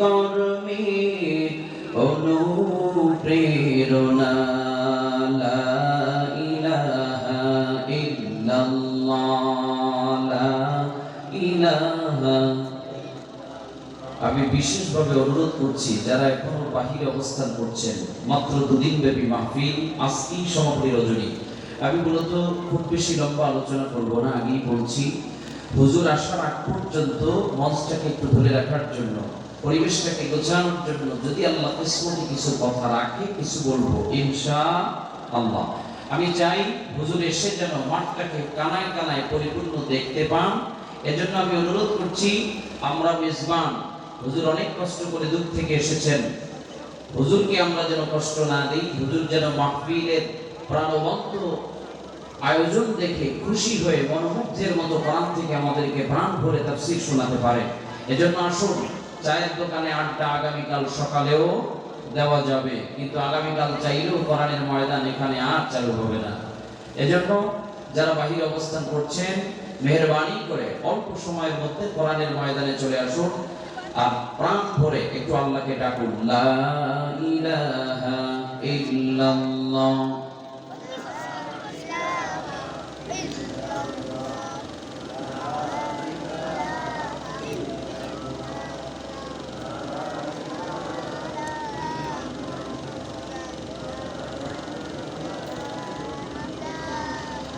কর্মে অনুপ্রেরণা আমি বিশেষভাবে অনুরোধ করছি, যারা এখনও বাহিরে অবস্থান করছেন, মাত্র দুদিন ব্যাপী মাহফিল, আজকেই সমাপনী রজনী। আমি মূলত খুব বেশি লম্বা আলোচনা করব না, আগেই বলছি, হুজুর আসার আগ পর্যন্ত মঞ্চটাকে একটু ধরে রাখার জন্য পরিবেশটাকে গোছানোর জন্য যদি আল্লাহ কিসমতি কিছু কথা রাখে, কিছু বলব ইনশা আল্লাহ আমি চাই হুজুর এসে যেন মাঠটাকে কানায় কানায় পরিপূর্ণ দেখতে পান। এজন্য আমি অনুরোধ করছি, আমরা মেজবান, হুজুর অনেক কষ্ট করে দূর থেকে এসেছেন। হুজুরকে আমরা যেন কষ্ট না দিই, হুজুর যেন মাহফিলের প্রাণবন্ত আয়োজন দেখে খুশি হয়ে মনোমুগ্ধের মতো প্রাণ থেকে আমাদেরকে প্রাণ ভরে তার তাফসীর শোনাতে পারে। এজন্য আসুন চায়ের দোকানে আড্ডা আগামীকাল সকালেও দেওয়া যাবে। কিন্তু আগামীকাল চাইলেও কোরআনের ময়দান এখানে আর চালু হবে না। এজন্য যারা বাহিরে অবস্থান করছেন, মেহরবানি করে অল্প সময়ের মধ্যে কোরআনের ময়দানে চলে আসুন আর প্রাণ ভরে একটু আল্লাহকে ডাকুন। লা ইলাহা ইল্লাল্লাহ।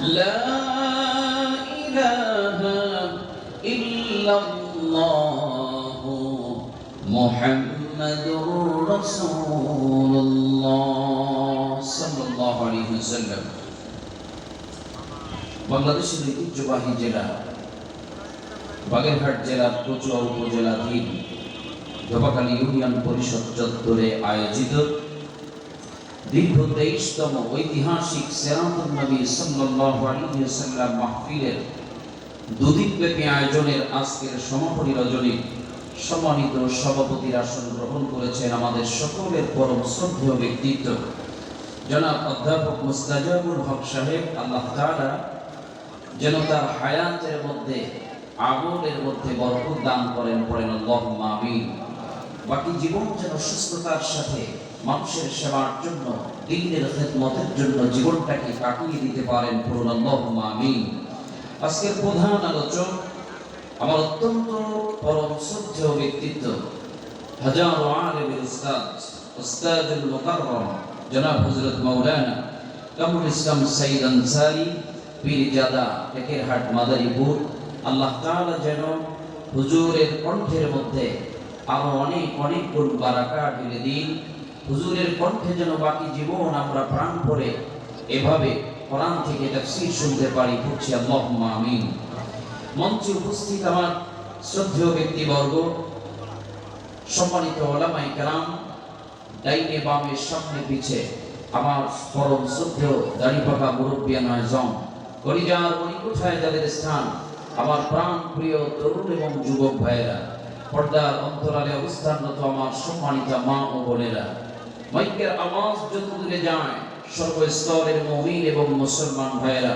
لا إله إلا الله محمد رسول الله صلى الله عليه وسلم বাংলাদেশের ঐতিহ্যবাহী জেলা বাগেরহাট জেলার কচুয়া উপজেলাধীন ধোপাখালী ইউনিয়ন পরিষদ চত্বরে আয়োজিত দীর্ঘ তেইশতম ঐতিহাসিক সেরাতুল নবী সাল্লাল্লাহু আলাইহি ওয়াসাল্লাম মাহফিলের দুদিন ব্যাপী আয়োজনের আজকের সমাপনী রজনী সম্মানিত সভাপতির আসন গ্রহণ করেছেন আমাদের সকলের পরম শ্রদ্ধেয় ব্যক্তিত্ব। জনাব অধ্যাপক মুস্তাজাবুল হক সাহেব, আল্লাহ তাআলা যেন তার হায়াতের মধ্যে, আমলের মধ্যে বরকত দান করেন, পড়েন। আল্লাহুম্মা বাকি জীবন যেন সুস্থতার সাথে মানুষের সেবার জন্য, দিনের খেদমতের জন্য জীবনটাকে কাটিয়ে দিতে পারেন আল্লাহুম্মা আমিন। আজকের প্রধান আলোচক আমার অত্যন্ত পরম শ্রদ্ধেয় ব্যক্তিত্ব, হাজার আলেমের উস্তাদ, উস্তাদুল মুকাররম, জনাব হযরত মাওলানা কামরুল ইসলাম সাইদ আনসারী পীরজাদা টেকেরহাট মাদারীপুর। আল্লাহ তাআলা যেন হুজুরের কণ্ঠের মধ্যে আরও অনেক অনেক গুণ বারাকা ঢেলে দিন। হুজুরের কণ্ঠে যেন বাকি জীবন আমরা প্রাণ করে এভাবে কোরআন থেকে তাফসীর শুনতে পারি, পড়ছি আল্লাহুম্মা আমিন। মঞ্চে উপস্থিত আমার শ্রদ্ধেয় ব্যক্তিবর্গ, সম্মানিত ওলামাই কেরাম, ডাইনে বামে সামনে পিছে আমার পরম শ্রদ্ধেয় দাড়িপাকা মুরব্বিয়ান আজম কলিজার মণিকোঠায় যাদের স্থান, আমার প্রাণ প্রিয় তরুণ এবং যুবক ভাইয়েরা, পর্দার অন্তরালে অবস্থানরত আমার সম্মানিতা মা ও বোনেরা। মাইকের আওয়াজ যত দূরে যায়, সর্বস্তরের মহিল এবং মুসলমান ভাইয়েরা,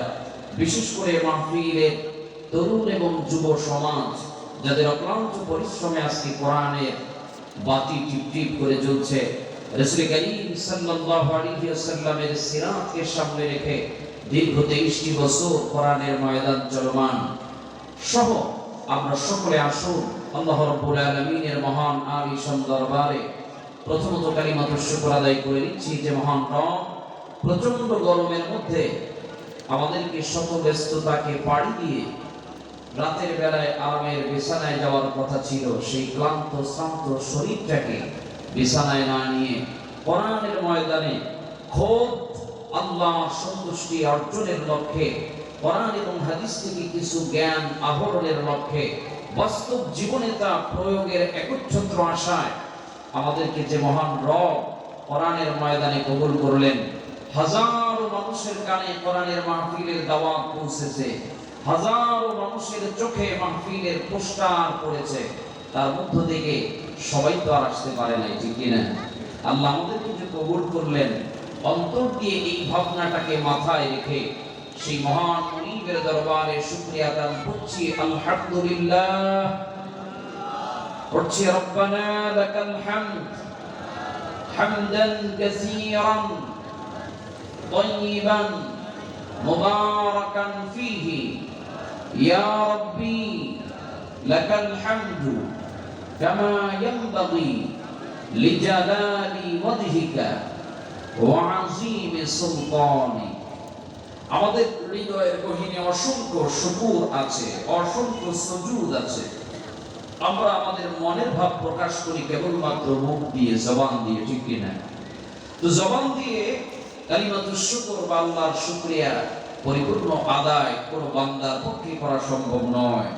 বিশেষ করে মাহফিলের তরুণ এবং যুব সমাজ, যাদের অক্লান্ত পরিশ্রমে আজকে কোরআনের বাতি টিপ টিপ করে জ্বলছে, রসুল করিম সাল্লাল্লাহু আলাইহি ওয়াসাল্লামের সিরাতকে সামনে রেখে দীর্ঘ 23টি বছর কোরআনের ময়দান চলমান। সহ, আমরা সকলে আসুন, আল্লাহ রাব্বুল আলামিনের মহান আলিশান দরবারে প্রথমত কালিমাত শুকর আদায় করে নিচ্ছি যে মহান প্রচণ্ড গরমের মধ্যে আমাদেরকে শত ব্যস্ততাকে পাড়ি দিয়ে রাতের বেলায় আরামের বিছানায় যাওয়ার কথা ছিল, সেই ক্লান্ত, শ্রান্ত শরীরটাকে বিছানায় না নিয়ে কোরআনের ময়দানে খোদ আল্লাহ সন্তুষ্টি অর্জনের লক্ষ্যে, কোরআন এবং হাদিস থেকে কিছু জ্ঞান আহরণের লক্ষ্যে বাস্তব জীবনে তা প্রয়োগের একচ্ছত্র আশায় আমাদেরকে যে মহান রব কোরআনের ময়দানে কবুল করলেন, হাজারো মানুষের কানে কোরআনের মাহফিলের দাওয়াত পৌঁছেছে, হাজারো মানুষের চোখে মাহফিলের পোস্টার পড়েছে, তার মধ্য থেকে সবাই তো আর আসতে পারে নাই, ঠিক কিনা আল্লাহ আমাদেরকে যে কবুল করলেন, অন্তর দিয়ে এই ভাবনাটাকে মাথায় রেখে সেই মহান মনিবের দরবারে শুকরিয়া দান করছি, আলহামদুলিল্লাহ। পড়ছি রব্বানা লাকাল হামদ হামদান কাসীরান طيبا مباركا فيه يا ربي لك الحمد كما ينبغي لجلال وجهك وعظيم سلطانك আমাদের হৃদয়ের গহীনে অসংখ্য শুকুর আছে অসংখ্য সুজুদ আছে আমরা আমাদের মনের ভাব প্রকাশ করি কেবলমাত্র মুখ দিয়ে, জবান দিয়ে, ঠিক কিনা তো জবান দিয়ে কালিমাতু শুকর বা আল্লাহর শুকরিয়া পরিপূর্ণ আদায় কোন বান্দার পক্ষে করা সম্ভব নয়।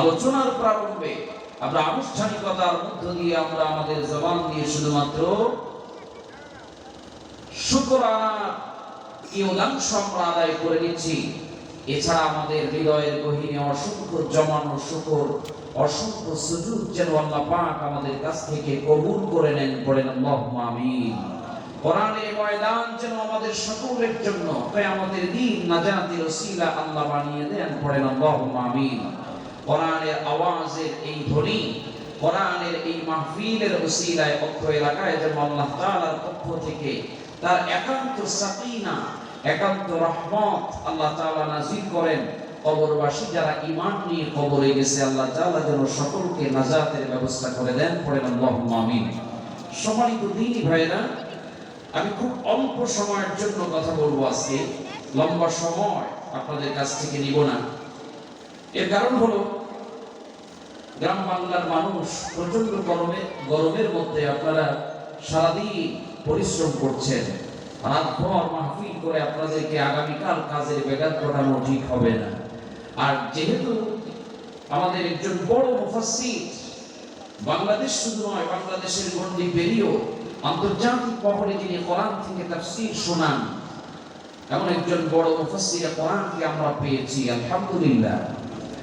আলোচনার প্রারম্ভে আমরা আনুষ্ঠানিকতার মধ্য দিয়ে আমরা আমাদের জবান দিয়ে শুধুমাত্র শুকর আনার ইউদাংশ আমরা আদায় করে নিচ্ছি। এছাড়া আমাদের হৃদয়ের গহীনে অসংখ্য জমানো শুকর অসংখ্য সুযোগ যেন আল্লাহ পাক আমাদের কাছ থেকে কবুল করে নেন যেন আমাদের বানিয়ে দেন, পড়েন আওয়াজের এই ধ্বনি এই এলাকায় পক্ষ থেকে তার একান্ত সাকিনা একান্ত রহমত আল্লাহ তাআলা নাজিল করেন। কবরবাসী যারা নিয়ে কবরে গেছে, আল্লাহ যেন সকলকে নাজাতের ব্যবস্থা করে দেন। পড়েন আল্লাহুম্মা আমিন। সম্মানিত দিনী ভাইরা আমি খুব অল্প সময়ের জন্য কথা বলব আজকে। লম্বা সময় আপনাদের কাছ থেকে নিব না। এর কারণ হলো, গ্রাম বাংলার মানুষ প্রচণ্ড গরমে গরমের মধ্যে আপনারা সারাদিন পরিশ্রম করছেন। রাতভর মাহফিল করে আপনাদেরকে আগামীকাল কাজের করানো ঠিক হবে না। আর যেহেতু আমাদের একজন বড় মুফাসসির, বাংলাদেশ শুধু নয়, বাংলাদেশের পেরিয়েও আন্তর্জাতিক পহরে যিনি কোরআন থেকে শোনান, এমন একজন বড় মুফাসসির কোরআনকে আমরা পেয়েছি, আলহামদুলিল্লাহ।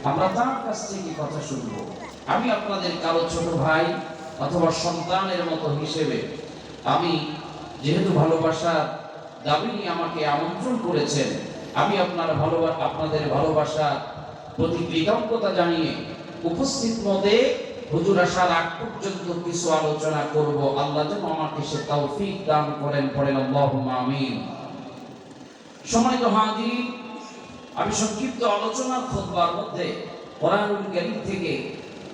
আমরা তার কাছ থেকে কথা শুনব। আমি আপনাদের কারও ছোট ভাই অথবা সন্তানের মতো হিসেবে আমি যেহেতু ভালোবাসা দাবি আমাকে আমন্ত্রণ করেছেন, আমি আপনার ভালোবাসা আপনাদের ভালোবাসা প্রতি কৃতজ্ঞতা জানিয়ে উপস্থিত মতে হুজুর আসার আগ পর্যন্ত কিছু আলোচনা করব। আল্লাহ যেন আমাকে সে তৌফিক দান করেন, পড়েন। আল্লাহুম্মা আমিন। সম্মানিত হাজির, আমি সংক্ষিপ্ত আলোচনার খুতবার মধ্যে কোরআনুল কারীম থেকে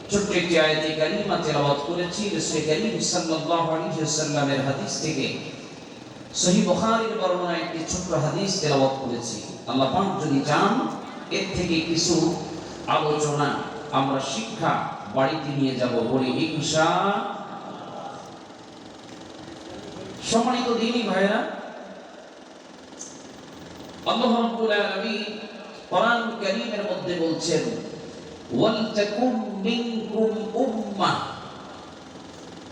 ছোট্ট একটি আয়াতে কারিমা তেলাওয়াত করেছি। রাসূল কারীম সাল্লাল্লাহু আলাইহি ওয়াসাল্লামের হাদিস থেকে সহিহ বুখারীর বর্ণনা একটি ছোট্ট হাদিস তেলাওয়াত করেছি। আল্লাহ পাক যদি চান, এর থেকে কিছু আলোচনা আমরা শিক্ষা বাড়িতে নিয়ে যাব বলি, ইনশা সম্মানিত দিনী ভাইরা আল্লাহ রাব্বুল আলামিন কোরআন কারীমের মধ্যে বলছেন ওয়ালতাকুম মিনকুম উম্মাহ,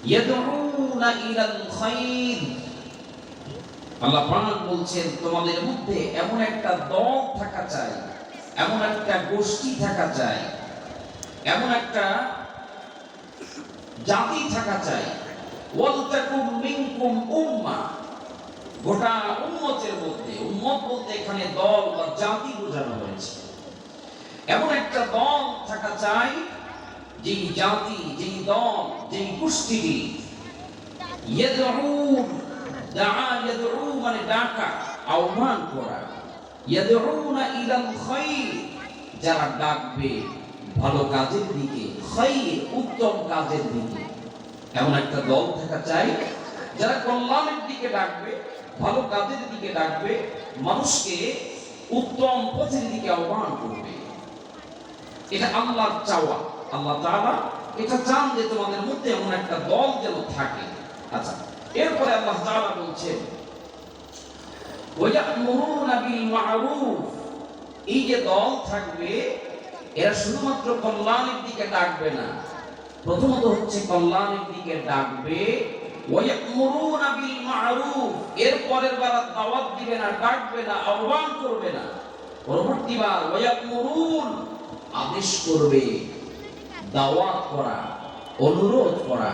ইয়াদউনা ইলাল খায়র আল্লাহ পাক বলছেন, তোমাদের মধ্যে এমন একটা দল থাকা চাই, এমন একটা গোষ্ঠী থাকা চাই, এমন একটা জাতি থাকা চাই। ওয়ালতাকুম মিনকুম উম্মাহ গোটা উম্মতের মধ্যে, উম্মত বলতে এখানে দল বা জাতি বোঝানো হয়েছে। এমন একটা দল থাকা চাই, যেই জাতি, যেই দল, যেই গোষ্ঠীটি ইয়াদউন মানে ডাকা, আহ্বান করা। যারা ডাকবে ভালো কাজের দিকে উত্তম কাজের দিকে। এমন একটা দল থাকা চাই, যারা কল্যাণের দিকে ডাকবে, ভালো কাজের দিকে ডাকবে, মানুষকে উত্তম পথের দিকে আহ্বান করবে। এটা আল্লাহর চাওয়া। আল্লাহ তাআলা এটা চান যে তোমাদের মধ্যে এমন একটা দল যেন থাকে। আচ্ছা এরপরে আল্লাহ তাআলা বলছেন, ওয়ায়ামুরুনা বিল মা'রুফ এই যে দল থাকবে, এরা শুধুমাত্র কল্যাণের দিকে ডাকবে না। প্রথমত হচ্ছে কল্যাণের দিকে ডাকবে, ওয়ায়ামুরুনা বিল মা'রুফ এর পরের বার দাওয়াত দিবে না, ডাকবে না, আহ্বান করবে না। পরবর্তী বার, ওয়ায়ামুরুন আদেশ করবে, দাওয়াত করা, অনুরোধ করা।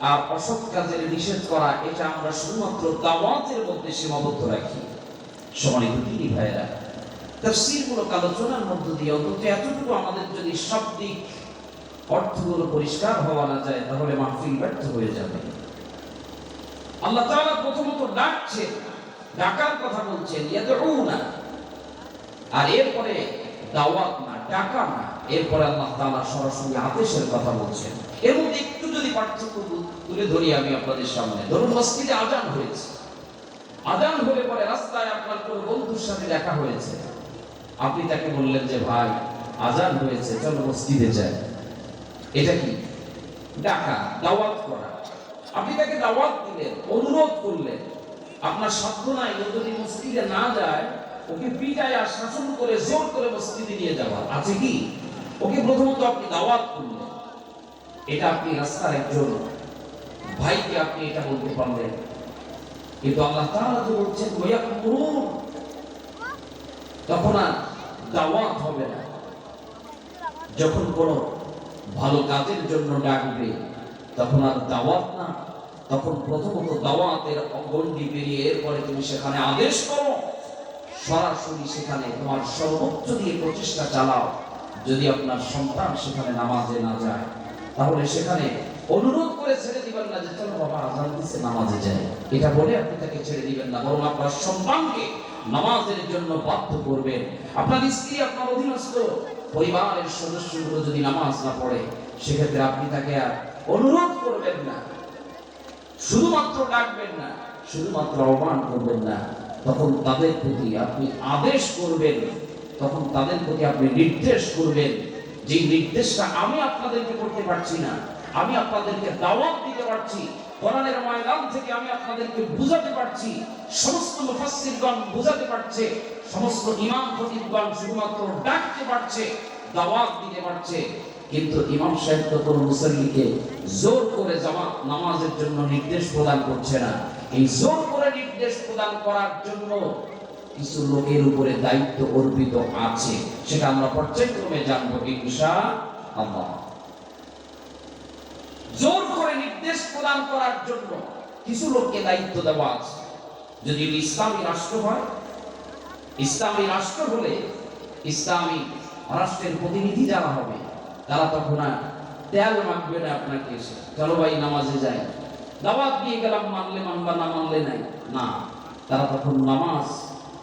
আর অসৎ কাজের নিষেধ করা, এটা আমরা শুধুমাত্র দাওয়াতের মধ্যে সীমাবদ্ধ রাখি। সমানিত তিনি ভাইরা তফসিরমূলক আলোচনার মধ্য দিয়ে অন্তত এতটুকু আমাদের যদি শাব্দিক অর্থগুলো পরিষ্কার হওয়া না যায়, তাহলে মাহফিল ব্যর্থ হয়ে যাবে। আল্লাহ তাআলা প্রথমত ডাকছেন, ডাকার কথা বলছেন, ইয়াদউনা। আর এরপরে দাওয়াত না, ডাকা না, এরপরে আল্লাহ তাআলা সরাসরি আদেশের কথা বলছেন। এর মধ্যে একটু যদি পার্থক্য তুলে ধরি আমি আপনাদের সামনে। ধরুন মসজিদে আজান হয়েছে। আজান হলে পরে রাস্তায় আপনার কোন বন্ধুর সাথে দেখা হয়েছে। আপনি তাকে বললেন যে, ভাই, আজান হয়েছে, চলো মসজিদে যাই। এটা কি? ডাকা, দাওয়াত করা। আপনি তাকে দাওয়াত দিলেন, অনুরোধ করলেন। আপনার সাধ্য নাই, ও যদি মসজিদে না যায়, ওকে পিটায় আর শাসন করে জোর করে মসজিদে নিয়ে যাওয়ার আছে কি? ওকে প্রথমত আপনি দাওয়াত করলেন। এটা আপনি রাস্তার একজন ভাইকে আপনি এটা বলতে পারলেন। কিন্তু আল্লাহ তাআলা তো বলছেন ওয়ায়াকুরুন তখন আর দাওয়াত হবে না। যখন কোন ভালো কাজের জন্য ডাকবে, তখন আর দাওয়াত না। তখন প্রথমত দাওয়াতের অগণ্ডি পেরিয়ে এরপরে তুমি সেখানে আদেশ করো। সরাসরি সেখানে তোমার সর্বোচ্চ দিয়ে প্রচেষ্টা চালাও। যদি আপনার সন্তান সেখানে নামাজে না যায়, তাহলে সেখানে অনুরোধ করে ছেড়ে দিবেন না যে চলো বাবা আজান দিচ্ছে নামাজে এটা বলে আপনি তাকে ছেড়ে দিবেন না, বরং আপনার সন্তানকে নামাজের জন্য বাধ্য করবেন। আপনার স্ত্রী, আপনার অধীনস্থ পরিবারের সদস্যগুলো যদি নামাজ না পড়ে, সেক্ষেত্রে আপনি তাকে আর অনুরোধ করবেন না। শুধুমাত্র ডাকবেন না, শুধুমাত্র করবেন না। তখন তাদের প্রতি আপনি আদেশ করবেন, তখন তাদের প্রতি আপনি নির্দেশ করবেন। যে নির্দেশটা আমি আপনাদেরকে করতে পারছি না আমি আপনাদেরকে দাওয়াত দিতে পারছি। কোরআনের ময়দান থেকে আমি আপনাদেরকে বুঝাতে পারছি। সমস্ত মুফাসসিরগণ বুঝাতে পারছে। সমস্ত ইমাম খতিবগণ শুধুমাত্র ডাকতে পারছে, দাওয়াত দিতে পারছে। কিন্তু ইমাম সাহেব তো কোনো মুসল্লিকে জোর করে জামাত নামাজের জন্য নির্দেশ প্রদান করছে না। এই জোর করে নির্দেশ প্রদান করার জন্য কিছু লোকের উপরে দায়িত্ব অর্পিত আছে। সেটা আমরা পর্যায়ক্রমে জানব, ইনশা আল্লাহ। জোর করে নির্দেশ প্রদান করার জন্য কিছু লোককে দায়িত্ব দেওয়া আছে। যদি ইসলামী রাষ্ট্র হয়, ইসলামী রাষ্ট্র হলে ইসলামী রাষ্ট্রের প্রতিনিধি যারা হবে, তারা তখন আর তেল মাখবে না আপনাকে এসে। চলো ভাই, নামাজে যাই। দাওয়াত দিয়ে গেলাম, মানলে মানবা, না মানলে নাই। না, তারা তখন নামাজ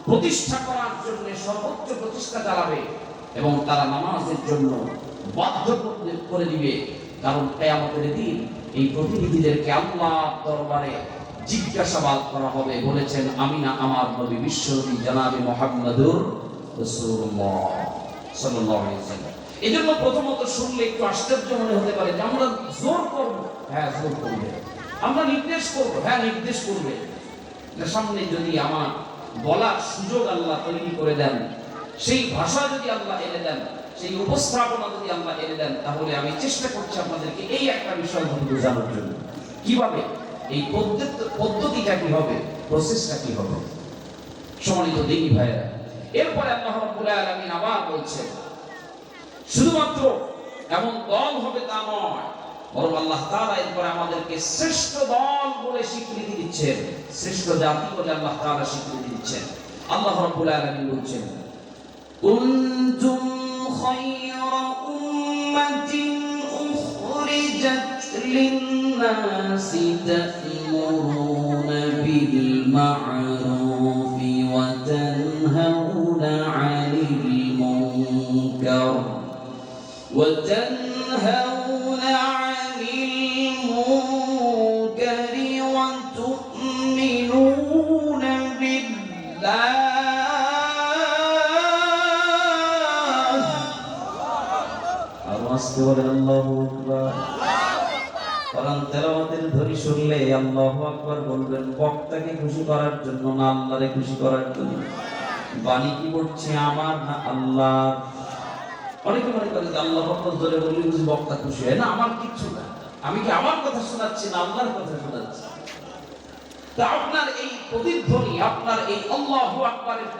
প্রতিষ্ঠা করার জন্য সর্বোচ্চ প্রতিষ্ঠা চালাবে এবং তারা নামাজের জন্য বাধ্য করে দিবে। কারণ কেয়ামতের দিন এই প্রতিনিধিদেরকে আল্লাহ দরবারে জিজ্ঞাসাবাদ করা হবে। বলেছেন আমি না আমার নবী বিশ্বনবী জানাবে মোহাম্মদুর ওয়াসাল্লাম। এজন্য প্রথমত শুনলে একটু আশ্চর্য মনে হতে পারে যে আমরা জোর করব। হ্যাঁ জোর করবে। আমরা নির্দেশ করব। হ্যাঁ নির্দেশ করবে। সামনে যদি আমার বলার সুযোগ আল্লাহ তৈরি করে দেন, সেই ভাষা যদি আল্লাহ এনে দেন সেই উপস্থাপনা যদি আল্লাহ এনে দেন, তাহলে আমি চেষ্টা করছি আপনাদেরকে এই একটা বিষয় বোঝানোর জন্য। কীভাবে? এই পদ্ধতিটা কি হবে প্রসেসটা কি হবে সম্মানিত দিনী ভাইয়েরা, এরপরে আল্লাহ রাব্বুল আলামিন আবার বলছেন, শুধুমাত্র এমন দল হবে তা নয়, বরং আল্লাহ তাআলা এরপরে আমাদেরকে শ্রেষ্ঠ দল বলে স্বীকৃতি দিচ্ছেন। শ্রেষ্ঠ জাতি বলে আল্লাহ তাআলা স্বীকৃতি দিচ্ছেন। আল্লাহ রাব্বুল আলামিন বলছেন, কুনতুম خير أمة أخرجت للناس تأمرون بالمعروف وتنهون عن المنكر وتنهون আল্লাহু আকবার বলবেন বক্তাকে খুশি করার জন্য না আল্লাহরে খুশি করার জন্য? বাণী কি পড়ছে আমার না আল্লাহ অনেকে মনে করে যে আল্লাহ বক্তা ধরে বক্তা খুশি হয়। না, আমার কিচ্ছু না। আমি কি আমার কথা শোনাচ্ছি না আল্লাহর কথা শোনাচ্ছি? তা আপনার এই প্রতিধ্বনি, আপনার এই আল্লাহু আকবারের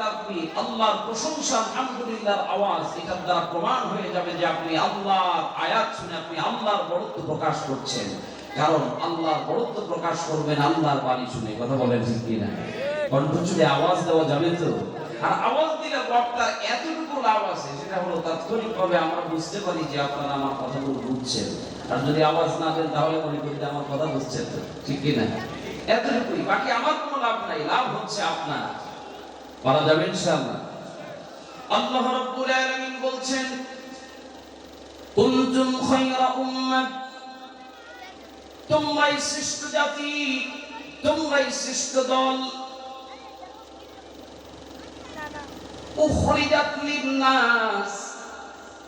আল্লাহর প্রশংসা, আলহামদুলিল্লাহর আওয়াজ, এটার দ্বারা প্রমাণ হয়ে যাবে যে আপনি আল্লাহর আয়াত শুনে আপনি আল্লাহর বড়ত্ব প্রকাশ করছেন। কারণ আল্লাহর বড়ত্ব প্রকাশ করবেন আল্লাহর বাণী শুনে। কথা বলেন ঠিক কিনা? কণ্ঠ জুড়ে আওয়াজ দেওয়া যাবে তো? আর আওয়াজ দিলে বক্তার এতটুকু লাভ আছে, সেটা হলো তাৎক্ষণিকভাবে আমরা বুঝতে পারি যে আপনারা আমার কথাগুলো বুঝছেন। আর যদি আওয়াজ না দেন, তাহলে মনে করি যে আমার কথা বুঝছেন তো। ঠিক কিনা? এতটুকুই। বাকি আমার কোনো লাভ নাই। লাভ হচ্ছে আপনার। পারা যাবে ইনশাআল্লাহ। আল্লাহ রাব্বুল আলামিন বলছেন, কুনতুম খায়রা উম্মাহ তোমরাই শ্রেষ্ঠ জাতি, তোমরাই শ্রেষ্ঠ দল।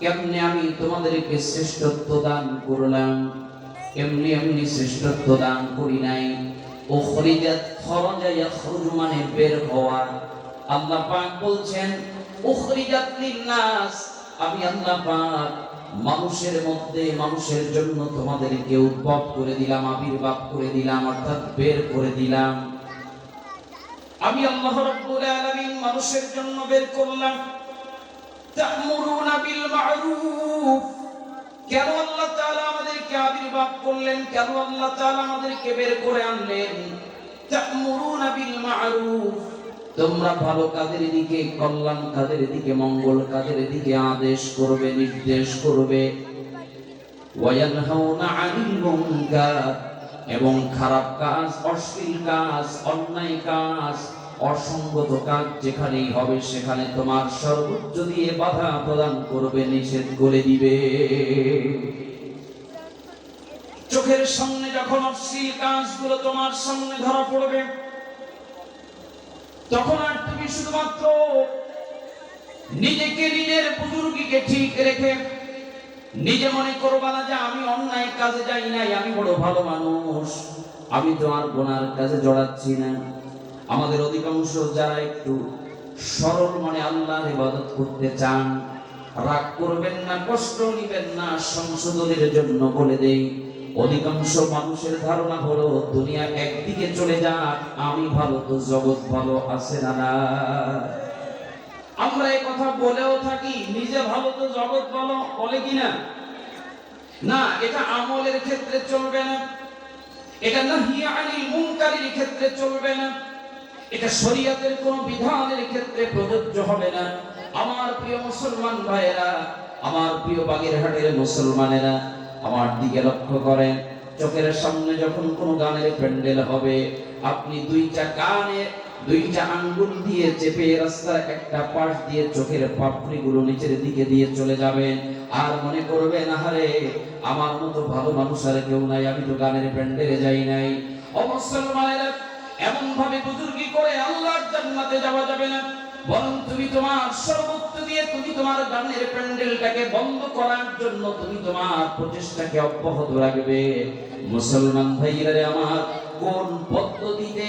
কেমনে আমি তোমাদেরকে শ্রেষ্ঠত্ব দান করলাম? এমনি এমনি শ্রেষ্ঠত্ব দান করি নাই? উখরিজাত খরজা ইয়াখরুজু মানে বের হওয়া। আল্লাহ পাক বলছেন উখরিজাত লিন-নাস আমি আল্লাহ পাক মানুষের মধ্যে, মানুষের জন্য তোমাদেরকে উদ্ভব করে দিলাম, আবির্ভাব করে দিলাম, অর্থাৎ বের করে দিলাম। আমি আল্লাহ রাব্বুল আলামিন মানুষের জন্য বের করলাম। তা'মুরুনা বিল মা'রুফ। কেন আল্লাহ তাআলা আমাদেরকে আবির্ভাব করলেন? কেন আল্লাহ তাআলা আমাদেরকে বের করে আনলেন? তা'মুরুনা বিল মা'রুফ। তোমরা ভালো কাজের দিকে, কল্যাণ কাজের দিকে, মঙ্গল কাজের দিকে আদেশ করবে, নির্দেশ করবে। এবং খারাপ কাজ, অশ্লীল কাজ, অন্যায় কাজ, অসঙ্গত কাজ যেখানেই হবে, সেখানে তোমার সর্বোচ্চ দিয়ে বাধা প্রদান করবে, নিষেধ করে দিবে। চোখের সামনে যখন অশ্লীল কাজগুলো তোমার সামনে ধরা পড়বে তখন আর তুমি শুধুমাত্র নিজেকে নিজের বুজুর্গিকে ঠিক রেখে নিজে মনে করবা না যে আমি অন্যায় কাজে যাই নাই, আমি বড় ভালো মানুষ। আমি তো আর গোনার কাজে জড়াচ্ছি না। আমাদের অধিকাংশ যারা একটু সরল মনে আল্লাহর ইবাদত করতে চান, রাগ করবেন না, কষ্ট নিবেন না, সংশোধনের জন্য বলে দেই। অধিকাংশ মানুষের ধারণা হলো দুনিয়া একদিকে চলে যাক, আমি ভালো তো জগৎ ভালো আছে না না আমরা এই কথা বলেও থাকি, নিজে ভালো তো জগৎ ভালো, বলে কিনা না, এটা আমলের ক্ষেত্রে চলবে না। এটা নাহি আনিল মুনকারের ক্ষেত্রে চলবে না। এটা শরীয়তের কোন বিধানের ক্ষেত্রে প্রযোজ্য হবে না। আমার প্রিয় মুসলমান ভাইয়েরা, আমার প্রিয় বাগেরহাটের মুসলমানেরা আমার দিকে লক্ষ্য করেন। চোখের সামনে যখন কোন গানের প্যান্ডেল হবে, আপনি দুইটা কানে, দুইটা আঙ্গুল দিয়ে চেপে রাস্তার একটা পাশ দিয়ে চোখের পাপড়িগুলো নিচের দিকে দিয়ে চলে যাবেন। আর মনে করবেন, আহারে, আমার মতো ভালো মানুষ আর কেউ নাই, আমি তো গানের প্যান্ডেলে যাই নাই। অমুসলমানেরা এমন ভাবে বুজুর্গি করে আল্লাহর জান্নাতে যাওয়া যাবে না। বরং তুমি তোমার সর্বোচ্চ দিয়ে তুমি তোমার গানের প্যান্ডেলটাকে বন্ধ করার জন্য তুমি তোমার প্রচেষ্টাকে অব্যাহত রাখবে। মুসলমান ভাইরা আমার কোন পদ্ধতিতে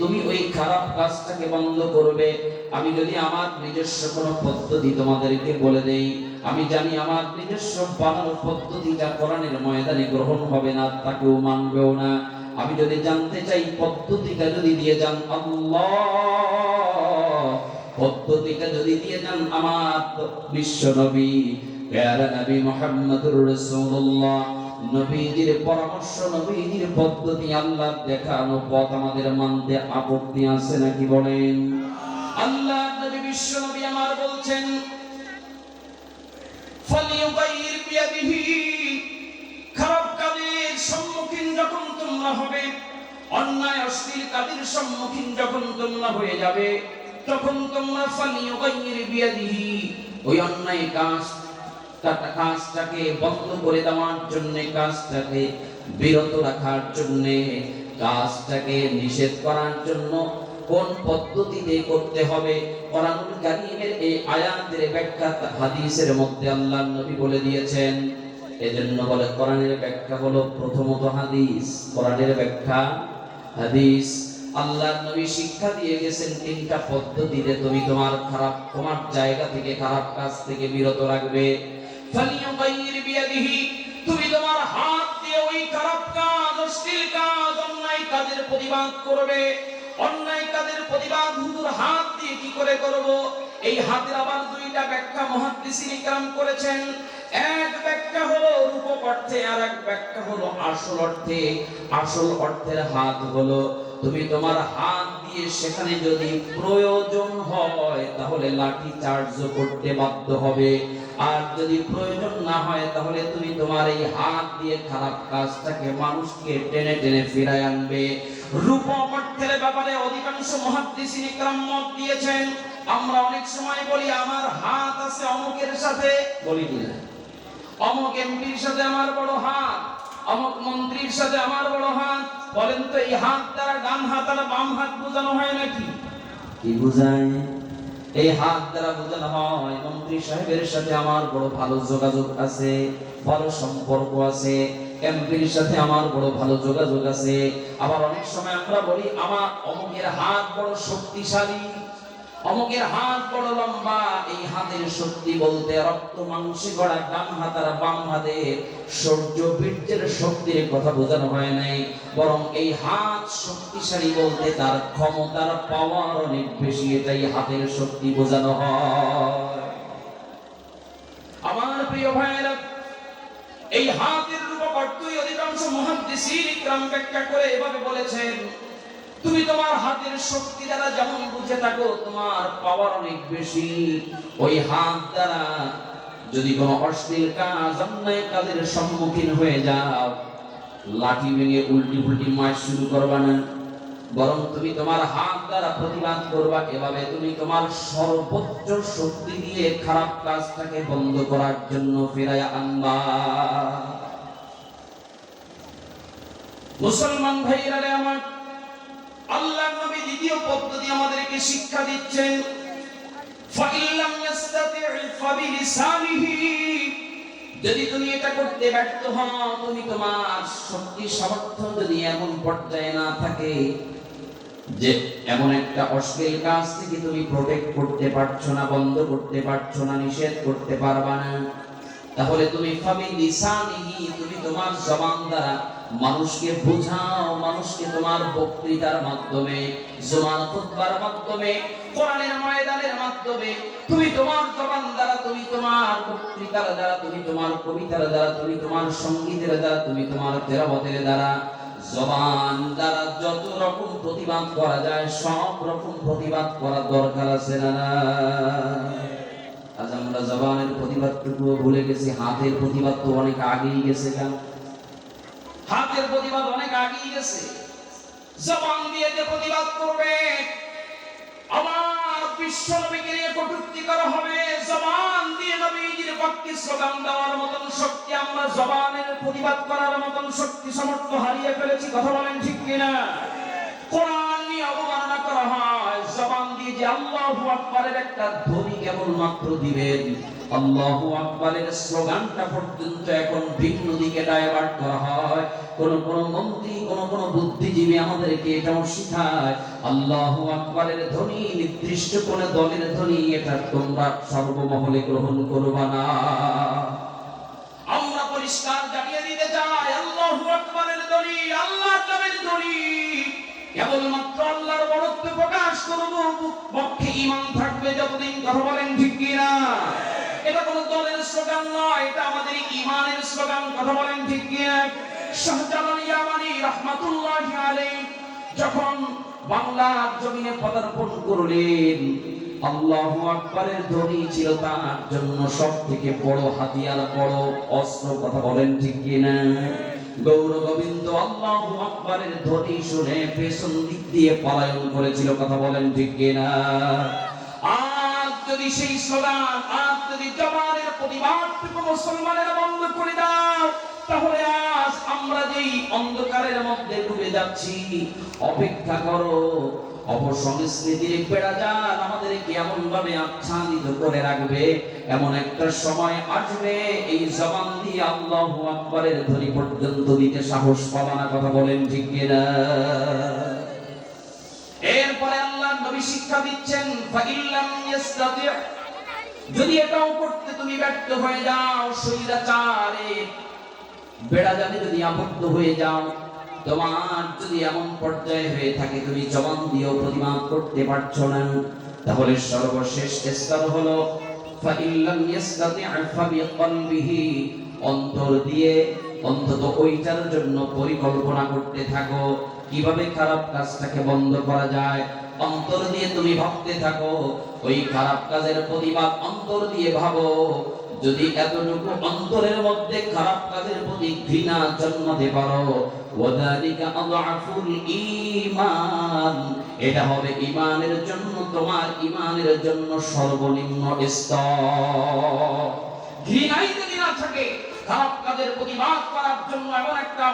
তুমি ওই খারাপ কাজটাকে বন্ধ করবে? আমি যদি আমার নিজস্ব কোনো পদ্ধতি তোমাদেরকে বলে দেই, আমি জানি আমার নিজস্ব বানানো পদ্ধতিটা কোরআনের ময়দানে গ্রহণ হবে না, তাকেও মানবেও না। আমি যদি জানতে চাই, পদ্ধতিটা যদি দিয়ে যান, আল্লাহ যদি দিয়ে আমার বিশ্ব নবী, প্যারা নবী মোহাম্মদুর রাসূলুল্লাহ, নবীজির পরামর্শ, নবীজির পদ্ধতি আল্লাহ দেখানো পথ আমাদের মানতে আপত্তি আছে নাকি বলেন? আল্লাহ নবী বিশ্ব নবী আমার বলছেন বিয়াদিহি, খারাপ কাজের সম্মুখীন যখন তোমরা হবে, অন্যায় অশ্লীল কাজের সম্মুখীন যখন তোমরা হয়ে যাবে তখন তোমরা ফালিয়ুগাইর বিয়াদিহি, ওই অন্যায় কাজ কাজটাকে বন্ধ করে দেওয়ার জন্য, কাজটাকে বিরত রাখার জন্য, কাজটাকে নিষেধ করার জন্য কোন পদ্ধতিতে করতে হবে? কোরআনুল কারীমের এই আয়াতের ব্যাখ্যা হাদিসের মধ্যে আল্লাহ নবী বলে দিয়েছেন। এজন্য বলে কোরআনের ব্যাখ্যা হলো প্রথমত হাদিস, কোরআনের ব্যাখ্যা হাদিস। আল্লাহ নবী শিক্ষা দিয়ে গেছেন, তিনটা পদ্ধতিতে তুমি তোমার খারাপ, তোমার জায়গা থেকে, খারাপ কাজ থেকে বিরত রাখবে। তুমি তোমার হাত দিয়ে ওই খারাপ কাজ, অশ্লীল কাজ, অন্যায় কাজের প্রতিবাদ করবে। অন্যায় কাজের প্রতিবাদ হুজুর হাত দিয়ে কি করে করব? এই হাতের আবার দুইটা ব্যাখ্যা মুহাদ্দিসিন ইকরাম করেছেন। এক ব্যাখ্যা হলো রূপক অর্থে আর এক ব্যাখ্যা হলো আসল অর্থে। আসল অর্থের হাত হলো তুমি তোমার হাত দিয়ে সেখানে যদি প্রয়োজন হয়, তাহলে লাঠি চার্জ করতে বাধ্য হবে। আর যদি প্রয়োজন না হয়, তাহলে তুমি তোমার এই হাত দিয়ে খারাপ কাজটাকে মানুষকে টেনে টেনে ফিরায় আনবে। রূপক অর্থের ব্যাপারে অধিকাংশ ইকরাম মত দিয়েছেন। আমরা অনেক সময় বলি, আমার হাত আছে অমুকের সাথে। বলি না অমুক এমপির সাথে আমার বড় হাত। অমুক মন্ত্রীর সাথে আমার বড় হাত। বলেন তো এই হাত দ্বারা ডান হাত আর বাম হাত বোঝানো হয় নাকি? কি বোঝায়? এই হাত দ্বারা বোঝানো হয় মন্ত্রী সাহেবের সাথে আমার বড় ভালো যোগাযোগ আছে ভালো সম্পর্ক আছে এমপির সাথে আমার বড় ভালো যোগাযোগ আছে। আবার অনেক সময় আমরা বলি আমার অমুকের হাত বড় শক্তিশালী। অমুকের হাত বড় লম্বা, এই হাতের শক্তি বলতে রক্ত, মাংসে, গড়া, ডান হাত আর বাম হাতে সূর্য বীর্যের শক্তির কথা বোঝানো হয় নাই। বরং এই হাত শক্তিশালী বলতে তার ক্ষমতার পাওয়ার অনেক বেশি এটাই হাতের শক্তি বোঝানো হয়। আমার প্রিয় ভাইয়েরা, এই হাতের রূপক অর্থই অধিকাংশ মহাদ্দেশির ইকরাম ব্যাখ্যা করে এভাবে বলেছেন তুমি তোমার হাতের শক্তি দ্বারা যেমন বুঝে থাকো, তোমার পাওয়ার অনেক বেশি। ওই হাত দ্বারা যদি কোনো অশ্লীল কাজ অন্যায় কাজের সম্মুখীন হয়ে যাও, লাঠি ভেঙে উল্টি উল্টি মাস শুরু করবা না। বরং তুমি তোমার হাত দ্বারা প্রতিবাদ করবা, এভাবে তুমি তোমার সর্বোচ্চ শক্তি দিয়ে খারাপ কাজটাকে বন্ধ করার জন্য ফিরায় আনবা। মুসলমান ভাইরা আমার আল্লাহ নবী দ্বিতীয় পদ্ধতি আমাদেরকে শিক্ষা দিচ্ছেন। যদি তুমি এটা করতে ব্যর্থ হও, তুমি তোমার শক্তি, সামর্থ্য যদি এমন পর্যায়ে না থাকে যে এমন একটা অশ্লীল কাজ থেকে তুমি প্রোটেক্ট করতে পারছ না, বন্ধ করতে পারছ না, নিষেধ করতে পারবা না তাহলে তুমি ফাবি লিসানিহি, তুমি তোমার জবান দ্বারা মানুষকে বোঝাও, মানুষকে তোমার বক্তৃতার মাধ্যমে জমান খুতবার মাধ্যমে, কোরআনের ময়দানের মাধ্যমে। তুমি তোমার জবান দ্বারা, তুমি তোমার বক্তৃতার দ্বারা, তুমি তোমার কবিতার দ্বারা, তুমি তোমার সঙ্গীতের দ্বারা, তুমি তোমার তেরাবতের দ্বারা, জবান দ্বারা যত রকম প্রতিবাদ করা যায়, সব রকম প্রতিবাদ করার দরকার আছে না না? আজ আমরা জবানের প্রতিবাদটুকুও ভুলে গেছি, হাতের প্রতিবাদ তো অনেক আগেই গেছে কেন হাতের প্রতিবাদ অনেক আগেই গেছে। জবান দিয়ে যে প্রতিবাদ করবে, আমার বিশ্ব নবীকে নিয়ে করা হবে। জবান দিয়ে নবীজির পক্ষে স্লোগান দেওয়ার মতন শক্তি, আমরা জবানের প্রতিবাদ করার মতন শক্তি, সামর্থ্য হারিয়ে ফেলেছি। কথা বলেন ঠিক কিনা? কোরআন নিয়ে অবমাননা করা হয়। আল্লাহু ধ্বনি আল্লাহু বুদ্ধিজীবী আমাদেরকে এটাও শিখায়, আল্লাহু ধ্বনি, নির্দিষ্ট কোন দলের ধ্বনি, এটা তোমরা সর্বমহলে গ্রহণ করবা না। আমরা পরিষ্কার জানিয়ে দিতে চাই আল্লাহু আকবারের ধ্বনি নামের ধ্বনি। কেবলমাত্র আল্লাহর বরত্ব প্রকাশ করব, পক্ষে ইমান থাকবে যতদিন, কথা বলেন ঠিক কিনা? এটা কোন দলের স্লোগান নয়, এটা আমাদের ইমানের স্লোগান, কথা বলেন ঠিক কিনা? শাহজালাল ইয়ামানি রহমাতুল্লাহ আলাইহি যখন বাংলার জমিনে পদার্পণ করলেন, আল্লাহ আকবরের ধ্বনি ছিল তার জন্য সব থেকে বড় হাতিয়ার, বড় অস্ত্র কথা বলেন ঠিক কিনা? গৌর গোবিন্দ আল্লাহ আকবরের ধ্বনি শুনে পেছন দিক দিয়ে পলায়ন করেছিল কথা বলেন ঠিক কিনা? যদি সেই আজ যদি জবানের প্রতিবাদটুকু মুসলমানেরা বন্ধ করে দাও, তাহলে আজ আমরা যেই অন্ধকারের মধ্যে ডুবে যাচ্ছি, অপেক্ষা করো আমাদেরকে এমন ভাবে আচ্ছাদিত করে রাখবে, এমন একটা সময় আসবে, এই জবান দিয়ে আল্লাহু আকবারের ধ্বনি পর্যন্ত দিতে সাহস পাবা না, কথা বলেন ঠিক কিনা? এরপরে আল্লাহ নবী শিক্ষা দিচ্ছেন যদি এটাও করতে তুমি ব্যর্থ হয়ে যাও, স্বৈরাচারে বেড়া জালে যদি আবদ্ধ হয়ে যাও, তোমার যদি এমন পর্যায়ে হয়ে থাকে, তুমি জবান দিয়েও প্রতিবাদ করতে পারছ না। তাহলে সর্বশেষ স্তর হলো, ফাইল্লাম ইয়াস্তাতি ফাবিকলবিহি অন্তর দিয়ে অন্তত ওইটার জন্য পরিকল্পনা করতে থাকো। কীভাবে খারাপ কাজটাকে বন্ধ করা যায়? অন্তর দিয়ে তুমি ভাবতে থাকো, ওই খারাপ কাজের প্রতিবাদ অন্তর দিয়ে ভাবো। যদি এতটুকু অন্তরের মধ্যে খারাপ কাজের প্রতি ঘৃণা জন্মাতে পারো এটা হবে ঈমানের জন্য, তোমার ঈমানের জন্য সর্বনিম্ন স্তর। ঘৃণাই যদি না থাকে, খারাপ কাজের প্রতিবাদ করার জন্য এমন একটা